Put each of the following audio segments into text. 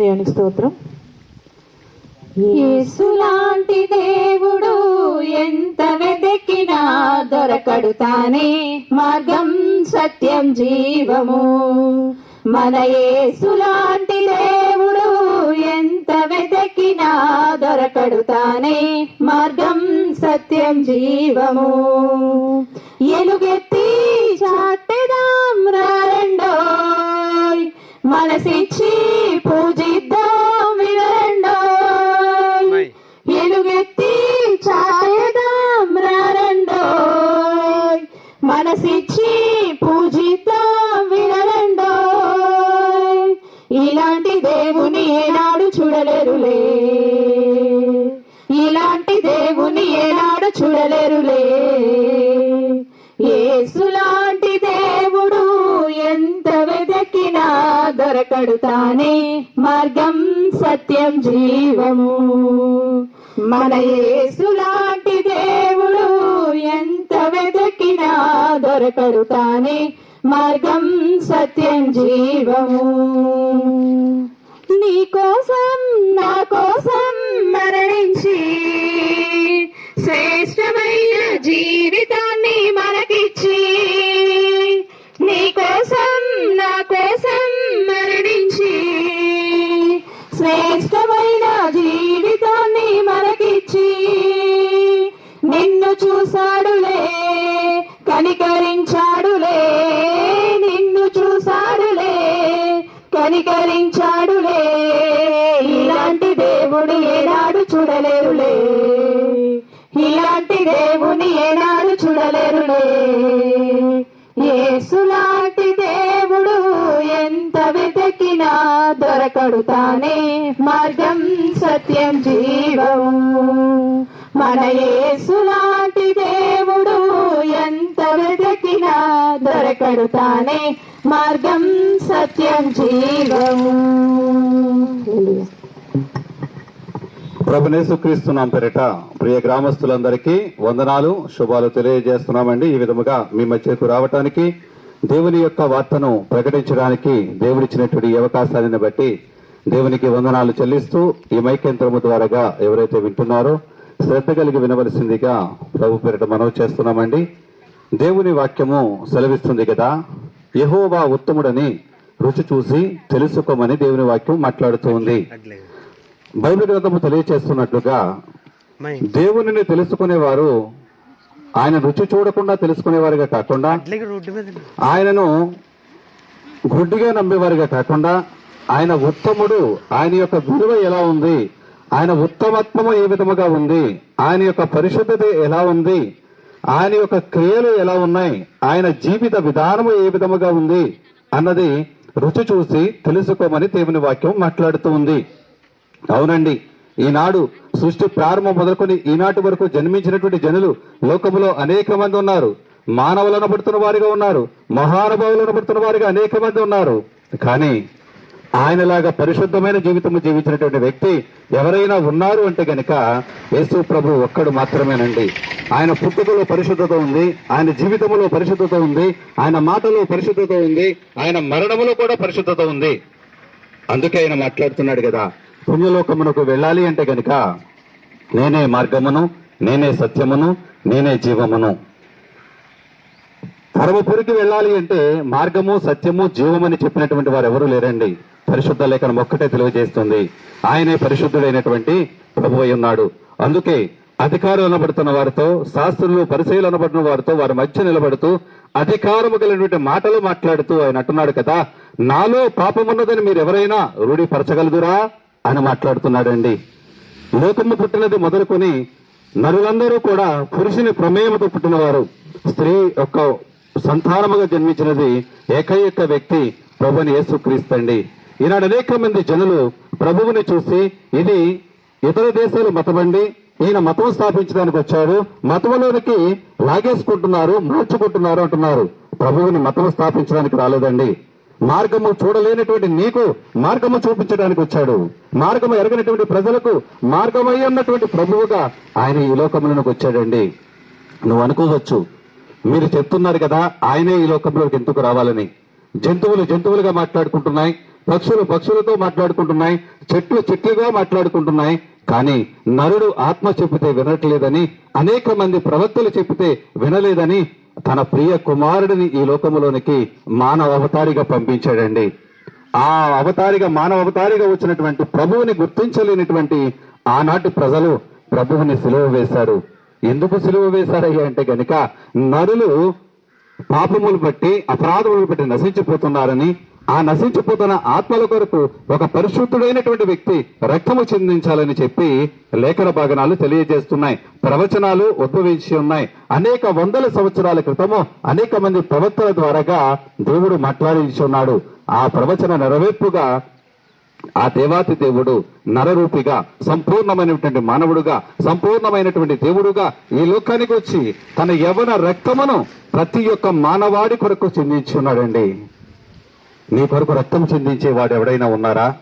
దేవుని స్తోత్రం. యేసులాంటి దేవుడు ఎంత వెదకినా దొరకడు తానే మార్గం సత్యం జీవము. మన యేసులాంటి దేవుడు ఎంత వెదకినా దొరకడు తానే మార్గం సత్యం జీవము. ఎలుగెత్తి చాటెదాం రెండో మనసిచ్చి పూజిద్దాం వినరండోయ్ ఎలుగెత్తి చాయదాం రారండోయ్. మనసిచ్చి పూజిద్దాం వినరండోయ్. ఇలాంటి దేవుని ఏనాడు చూడలేరులే. ఇలాంటి దేవుని ఏనాడు చూడలేరులే. దొరకడు తానే మార్గం సత్యం జీవము. మన యేసులాంటి దేవుడు ఎంత వెతకినా దొరకడు తానే మార్గం సత్యం జీవము. నీ కోసం నా కోసం మరణించి శ్రేష్టమైన జీవితం కనికరించాడులే. ఇలాంటి దేవుడు ఏనాడు చూడలేరులే. ఇలాంటి దేవుని ఏనాడు చూడలేరులే. ఏసులాంటి దేవుడు ఎంత వెతకినా దొరకడు తానే మార్గం సత్యం జీవం. మన ఏసులాంటి దేవుడు ఎంత వెతకినా దొరకడు తానే మార్గం సత్యం జీవం. ప్రభునేసుక్రీస్తు పేరిట ప్రియ గ్రామస్తులందరికీ వందనాలు శుభాలు తెలియజేస్తున్నామండి. ఈ విధముగా మీ మధ్యకు రావటానికి దేవుని యొక్క వార్తను ప్రకటించడానికి దేవుడిచ్చినటువంటి అవకాశాన్ని బట్టి దేవునికి వందనాలు చెల్లిస్తూ ఈ మైకేంద్రము ద్వారాగా ఎవరైతే వింటున్నారో శ్రద్ధ కలిగి వినవలసిందిగా ప్రభు పేరిట మనవి చేస్తున్నామండి. దేవుని వాక్యము సెలవిస్తుంది కదా యెహోవా ఉత్తముడని రుచి చూసి తెలుసుకోమని దేవుని వాక్యం మాట్లాడుతూ ఉంది బైబిల్ గ్రంథము తెలియచేస్తున్నట్లుగా దేవునిని తెలుసుకునేవారు ఆయన రుచి చూడకుండా తెలుసుకునేవారుగా కాకుండా ఆయనను గుడ్డిగా నమ్మేవారుగా కాకుండా ఆయన ఉత్తముడు ఆయన యొక్క విలువ ఎలా ఉంది ఆయన ఉత్తమత్వము ఏ విధముగా ఉంది ఆయన యొక్క పరిశుద్ధత ఎలా ఉంది ఆయన యొక్క క్రియలు ఎలా ఉన్నాయి? ఆయన జీవిత విధానము ఏ విధముగా ఉంది? అన్నది రుచి చూసి తెలుసుకోమని దేవుని వాక్యం మాట్లాడుతూ ఉంది. అవునండి ఈనాడు సృష్టి ప్రారంభం మొదలుకొని ఈనాటి వరకు జన్మించినటువంటి జనులు లోకములో అనేక మంది ఉన్నారు. మానవులు అనబడుతున్న వారిగా ఉన్నారు. మహానుభావులు అనబడుతున్న వారిగా అనేక మంది ఉన్నారు. కానీ ఆయనలాగా పరిశుద్ధమైన జీవితము జీవించినటువంటి వ్యక్తి ఎవరైనా ఉన్నారు అంటే గనక యేసు ప్రభు ఒక్కడు మాత్రమేనండి. ఆయన పుట్టుకలో పరిశుద్ధత ఉంది ఆయన జీవితంలో పరిశుద్ధత ఉంది ఆయన మాటలో పరిశుద్ధత ఉంది ఆయన మరణములో కూడా పరిశుద్ధత ఉంది. అందుకే ఆయన మాట్లాడుతున్నాడు కదా. పుణ్యలోకమునకు వెళ్ళాలి అంటే గనుక నేనే మార్గమును నేనే సత్యమును నేనే జీవమును. పరమపురికి వెళ్ళాలి అంటే మార్గము సత్యము జీవమని చెప్పినటువంటి వారు ఎవరు లేరండి. పరిశుద్ధ లేఖనం ఒక్కటే తెలియజేస్తుంది. ఆయనే పరిశుద్ధుడైనటువంటి ప్రభు అయి ఉన్నాడు. అందుకే అధికారులు అనబడుతున్న వారితో శాస్త్రులు పరిశీలు అనబడిన వారితో వారి మధ్య నిలబడుతూ అధికారము కలిగినటువంటి మాటలు మాట్లాడుతూ ఆయన అంటున్నాడు కదా నాలో పాపమున్నదని మీరు ఎవరైనా రూఢిపరచగలదురా అని మాట్లాడుతున్నాడండి. లోకము పుట్టినది మొదలుకొని నరులందరూ కూడా పురుషుని ప్రమేయముతో పుట్టినవారు. స్త్రీ యొక్క సంతానముగా జన్మించినది ఏకైక వ్యక్తి ప్రభుని యేసుక్రీస్తండి ఈనాడు అనేక మంది జనులు ప్రభువుని చూసి ఇది ఇతర దేశాలు మతమండి ఈయన మతం స్థాపించడానికి వచ్చాడు మతంలోనికి లాగేసుకుంటున్నారు మార్చుకుంటున్నారు అంటున్నారు. ప్రభువుని మతం స్థాపించడానికి రాలేదండి. మార్గము చూడలేనటువంటి నీకు మార్గము చూపించడానికి వచ్చాడు. మార్గము ఎరగనటువంటి ప్రజలకు మార్గమై ఉన్నటువంటి ప్రభువుగా ఆయన ఈ లోకంలోనికి వచ్చాడండి. నువ్వు అనుకోవచ్చు మీరు చెప్తున్నారు కదా ఆయనే ఈ లోకంలోకి ఎందుకు రావాలని. జంతువులు జంతువులుగా మాట్లాడుకుంటున్నాయి పక్షులు పక్షులతో మాట్లాడుకుంటున్నాయి చెట్లు చెట్లుగా మాట్లాడుకుంటున్నాయి కానీ నరుడు ఆత్మ చెబితే వినట్లేదని అనేక మంది ప్రవక్తలు చెబితే వినలేదని తన ప్రియ కుమారుడిని ఈ లోకములోనికి మానవ అవతారిగా పంపించాడండి. ఆ అవతారిగా మానవ అవతారిగా వచ్చినటువంటి ప్రభువుని గుర్తించలేనటువంటి ఆనాటి ప్రజలు ప్రభువుని సిలువ వేశారు. ఎందుకు సిలువ వేశారయ్యా అంటే గనుక నరులు పాపములు బట్టి అపరాధములు బట్టి నశించిపోతున్నారని ఆ నశించిపోతున్న ఆత్మల కొరకు ఒక పరిశుద్ధుడైనటువంటి వ్యక్తి రక్తము చెందించాలని చెప్పి లేఖన భాగనాలు తెలియజేస్తున్నాయి. ప్రవచనాలు ఉద్భవించి ఉన్నాయి. అనేక వందల సంవత్సరాల క్రితము అనేక మంది ప్రవక్తల ద్వారాగా దేవుడు మాట్లాడించి ఉన్నాడు. ఆ ప్రవచన నెరవేర్పుగా ఆ దేవాతి దేవుడు నరరూపిగా సంపూర్ణమైనటువంటి మానవుడుగా సంపూర్ణమైనటువంటి దేవుడుగా ఈ లోకానికి వచ్చి తన యవన రక్తమును ప్రతి ఒక్క మానవాడి కొరకు చెందించున్నాడండి నీ కొరకు రక్తం చెందించే వాడు ఎవడైనా ఉన్నారా?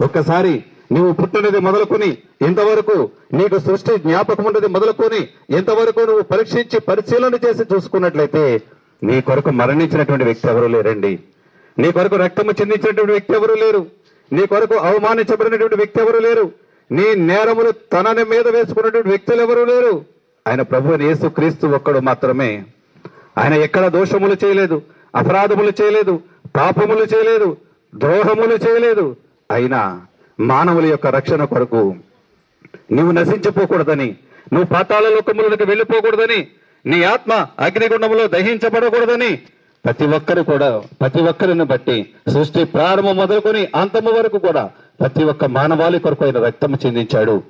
ఒక్కసారి నువ్వు పుట్టినది మొదలుకొని ఇంతవరకు నీకు సృష్టి జ్ఞాపకం ఉన్నది మొదలుకొని ఇంతవరకు నువ్వు పరీక్షించి పరిశీలన చేసి చూసుకున్నట్లయితే నీ కొరకు మరణించినటువంటి వ్యక్తి ఎవరు లేరండి. నీ కొరకు రక్తము చెందించినటువంటి వ్యక్తి ఎవరు లేరు. నీ కొరకు అవమానించబడినటువంటి వ్యక్తి ఎవరు లేరు. నీ నేరములు తనని మీద వేసుకున్నటువంటి వ్యక్తులు ఎవరు లేరు. ఆయన ప్రభు యేసు క్రీస్తు ఒక్కడు మాత్రమే. ఆయన ఎక్కడ దోషములు చేయలేదు అపరాధములు చేయలేదు పాపములు చేయలేదు ద్రోహములు చేయలేదు. అయినా మానవుల యొక్క రక్షణ కొరకు నువ్వు నశించిపోకూడదని నువ్వు పాతాళ లోకములకు వెళ్ళిపోకూడదని నీ ఆత్మ అగ్నిగుండంలో దహించబడకూడదని ప్రతి ఒక్కరు కూడా ప్రతి ఒక్కరిని బట్టి సృష్టి ప్రారంభం మొదలుకొని అంతము వరకు కూడా ప్రతి ఒక్క మానవాళి కొరకు ఆయన రక్తము చెందించాడు.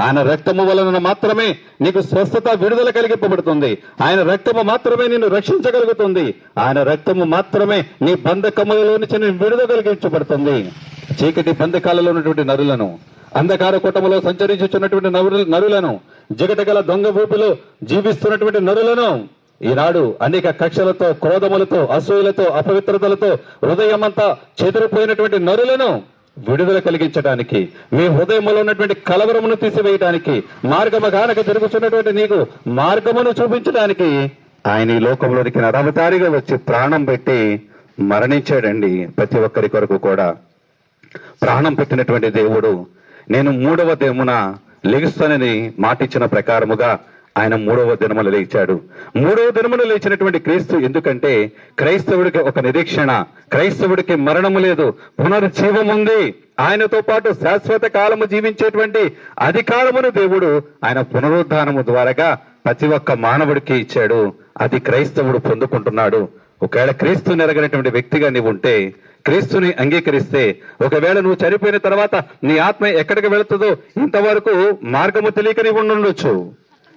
ఆయన రక్తము వలన మాత్రమే నీకు స్వస్థత విడుదల కలిగింపబడుతుంది. ఆయన రక్తము మాత్రమే నిన్ను రక్షించగలుగుతుంది. ఆయన రక్తము మాత్రమే నీ బంధకములలో నుంచి నేను విడుదల కలిగించబడుతుంది. చీకటి బంధకాలలో ఉన్నటువంటి నరులను అంధకార కూటములో సంచరించుచున్నటువంటి నరులను జగటగల దొంగ ఊపిలో జీవిస్తున్నటువంటి నరులను ఈనాడు అనేక కక్షలతో క్రోధములతో అసూయలతో అపవిత్రతలతో హృదయమంతా చెదిరిపోయినటువంటి నరులను విడుదల కలిగించడానికి మీ హృదయంలో ఉన్నటువంటి కలవరమును తీసివేయడానికి మార్గమగానక జరుగుతున్నటువంటి నీకు మార్గమును చూపించడానికి ఆయన ఈ లోకంలోనికి నరవతారిగా వచ్చి ప్రాణం పెట్టి మరణించాడండి ప్రతి ఒక్కరి కొరకు కూడా. ప్రాణం పెట్టినటువంటి దేవుడు నేను మూడవ దేవున లెగుస్తానని మాటిచ్చిన ప్రకారముగా ఆయన మూడవ దినములు లేచాడు. మూడవ దినములు లేచినటువంటి క్రీస్తు ఎందుకంటే క్రైస్తవుడికి ఒక నిరీక్షణ క్రైస్తవుడికి మరణము లేదు పునర్జీవం ఉంది. ఆయనతో పాటు శాశ్వత కాలము జీవించేటువంటి అధికారమును దేవుడు ఆయన పునరుద్ధానము ద్వారాగా ప్రతి ఒక్క మానవుడికి ఇచ్చాడు. అది క్రైస్తవుడు పొందుకుంటున్నాడు. ఒకవేళ క్రీస్తు నెరగినటువంటి వ్యక్తిగా నీవు ఉంటే క్రీస్తుని అంగీకరిస్తే ఒకవేళ నువ్వు చనిపోయిన తర్వాత నీ ఆత్మ ఎక్కడికి వెళుతుందో ఇంతవరకు మార్గము తెలియక నీవు ఉండొచ్చు.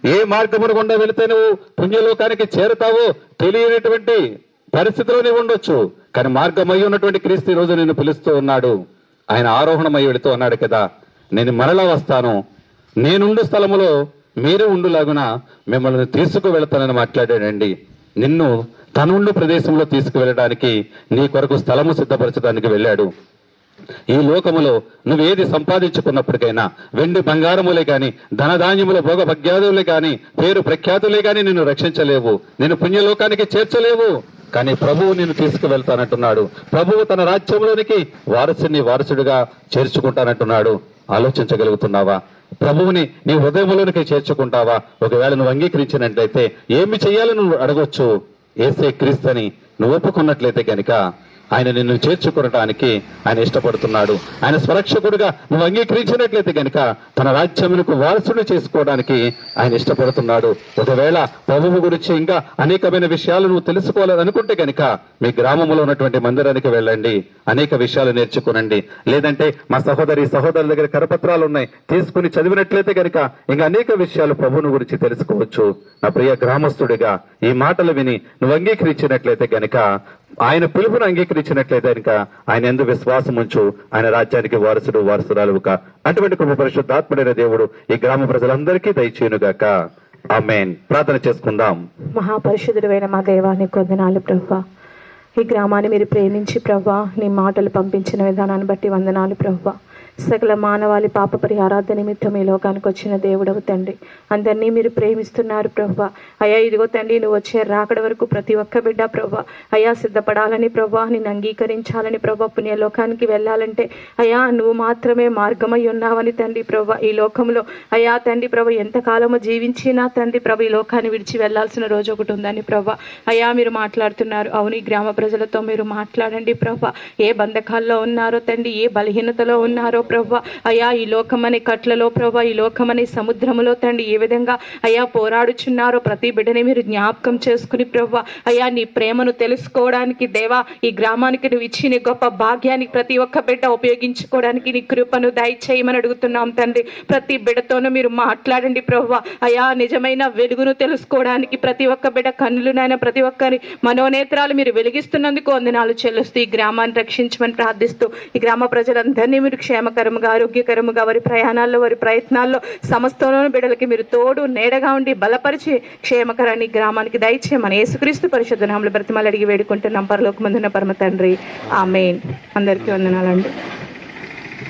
ఏ మార్గమును గుండా వెళితే నువ్వు పుణ్యలోకానికి చేరుతావో తెలియనటువంటి పరిస్థితిలో నీవు ఉండొచ్చు. కానీ మార్గమై ఉన్నటువంటి క్రీస్తు రోజు నేను పిలుస్తూ ఉన్నాడు. ఆయన ఆరోహణమై వెళుతూ ఉన్నాడు కదా. నేను మరలా వస్తాను. నేనుండు స్థలములో మీరు ఉండులాగున మిమ్మల్ని తీసుకువెళతానని మాట్లాడాడండి. నిన్ను తనుండు ప్రదేశంలో తీసుకువెళ్ళడానికి నీ కొరకు స్థలము సిద్ధపరచడానికి వెళ్ళాడు. ఈ లోకములో నువ్వేది సంపాదించుకున్నప్పటికైనా వెండి బంగారములే గాని ధనధాన్యముల భోగ భగ్యాదులే పేరు ప్రఖ్యాతులే కాని నిన్ను రక్షించలేవు. నేను పుణ్యలోకానికి చేర్చలేవు. కానీ ప్రభువు నిన్ను తీసుకువెళ్తానంటున్నాడు. ప్రభువు తన రాజ్యంలోనికి వారసుని వారసుడిగా చేర్చుకుంటానంటున్నాడు. ఆలోచించగలుగుతున్నావా? ప్రభువుని నీ హృదయంలోనికి చేర్చుకుంటావా? ఒకవేళ నువ్వు అంగీకరించినట్లయితే ఏమి చెయ్యాలో నువ్వు అడగొచ్చు. ఏసే క్రీస్తని నువ్వు ఒప్పుకున్నట్లయితే కనుక ఆయన నిన్ను చేర్చుకోవడానికి ఆయన ఇష్టపడుతున్నాడు. ఆయన స్వరక్షకుడుగా నువ్వు అంగీకరించినట్లయితే గనక తన రాజ్యమునకు వారసుడు చేసుకోవడానికి ఆయన ఇష్టపడుతున్నాడు. ఒకవేళ ప్రభువు గురించి ఇంకా అనేకమైన విషయాలు నువ్వు తెలుసుకోవాలని అనుకుంటే మీ గ్రామంలో ఉన్నటువంటి మందిరానికి వెళ్ళండి. అనేక విషయాలు నేర్చుకునండి. లేదంటే మా సహోదరి సహోదరుల దగ్గర కరపత్రాలు ఉన్నాయి. తీసుకుని చదివినట్లయితే గనుక ఇంకా అనేక విషయాలు ప్రభువుని గురించి తెలుసుకోవచ్చు. నా ప్రియ గ్రామస్తుడిగా ఈ మాటలు విని నువ్వు అంగీకరించినట్లయితే గనుక ఆయన పిలుపును అంగీకరించినట్లయితే ఇంకా ఆయన ఎందు విశ్వాసం ఉంచు. ఆయన రాజ్యానికి వారసుడు వారసురాలుగా అటువంటి కృప పరిశుద్ధాత్ముడైన దేవుడు ఈ గ్రామ ప్రజలందరికీ దయచేయునుగాక. ఆమెన్. ప్రార్థన చేసుకుందాం. మహాపరిశుద్ధుడైన మా దేవానికి వందనాలు ప్రభా. ఈ గ్రామాన్ని మీరు ప్రేమించి ప్రభా నీ మాటలు పంపించిన విధానాన్ని బట్టి వందనాలు ప్రభా. సకల మానవాళి పాప పరిహారార్థ నిమిత్తం ఈ లోకానికి వచ్చిన దేవుడవు తండ్రి. అందరినీ మీరు ప్రేమిస్తున్నారు ప్రభా అయ్యా ఇదిగో తండ్రి నువ్వు వచ్చే రాకడ వరకు ప్రతి ఒక్క బిడ్డ ప్రభా అయ్యా సిద్ధపడాలని ప్రభా నిన్ను అంగీకరించాలని ప్రభా పుణ్యలోకానికి వెళ్ళాలంటే అయ్యా నువ్వు మాత్రమే మార్గమై ఉన్నావని తండ్రి ప్రభా ఈ లోకంలో అయ్యా తండ్రి ప్రభా ఎంతకాలము జీవించినా తండ్రి ప్రభా ఈ లోకాన్ని విడిచి వెళ్ళాల్సిన రోజు ఒకటి ఉందని ప్రభా అయ్యా మీరు మాట్లాడుతున్నారు. అవును ఈ గ్రామ ప్రజలతో మీరు మాట్లాడండి ప్రభా ఏ బంధకాల్లో ఉన్నారో తండ్రి ఏ బలహీనతలో ఉన్నారో ప్రభ. అయ్యా ఈ లోకమనే కట్లలో ప్రభా ఈ లోకమనే సముద్రములో తండ్రి ఏ విధంగా అయ్యా పోరాడుచున్నారో ప్రతి బిడ్డని మీరు జ్ఞాపకం చేసుకుని ప్రభ. అయ్యా నీ ప్రేమను తెలుసుకోవడానికి దేవా ఈ గ్రామానికి నువ్వు ఇచ్చిన గొప్ప భాగ్యానికి ప్రతి ఒక్క బిడ్డ ఉపయోగించుకోవడానికి నీ కృపను దయచేయమని అడుగుతున్నాం తండ్రి. ప్రతి బిడ్డతోనూ మీరు మాట్లాడండి ప్రభా. అయా నిజమైన వెలుగును తెలుసుకోవడానికి ప్రతి ఒక్క బిడ్డ కన్నులునైనా ప్రతి ఒక్కరి మనోనేత్రాలు మీరు వెలిగిస్తున్నందుకు వందనాలు చెల్లిస్తూ ఈ గ్రామాన్ని రక్షించమని ప్రార్థిస్తూ ఈ గ్రామ ప్రజలందరినీ మీరు క్షేమ క్షేమకరముగా ఆరోగ్యకరముగా వారి ప్రయాణాల్లో వారి ప్రయత్నాల్లో సమస్తలోని బిడ్డలకి మీరు తోడు నీడగా ఉండి బలపరిచి క్షేమకరాన్ని గ్రామానికి దయచేయమని యేసుక్రీస్తు పరిషత్ నామలు బ్రతిమాలు అడిగి వేడుకుంటున్నాం. పరలోకమందున పరమ తండ్రి. ఆమెన్. అందరికీ వందనాలండి.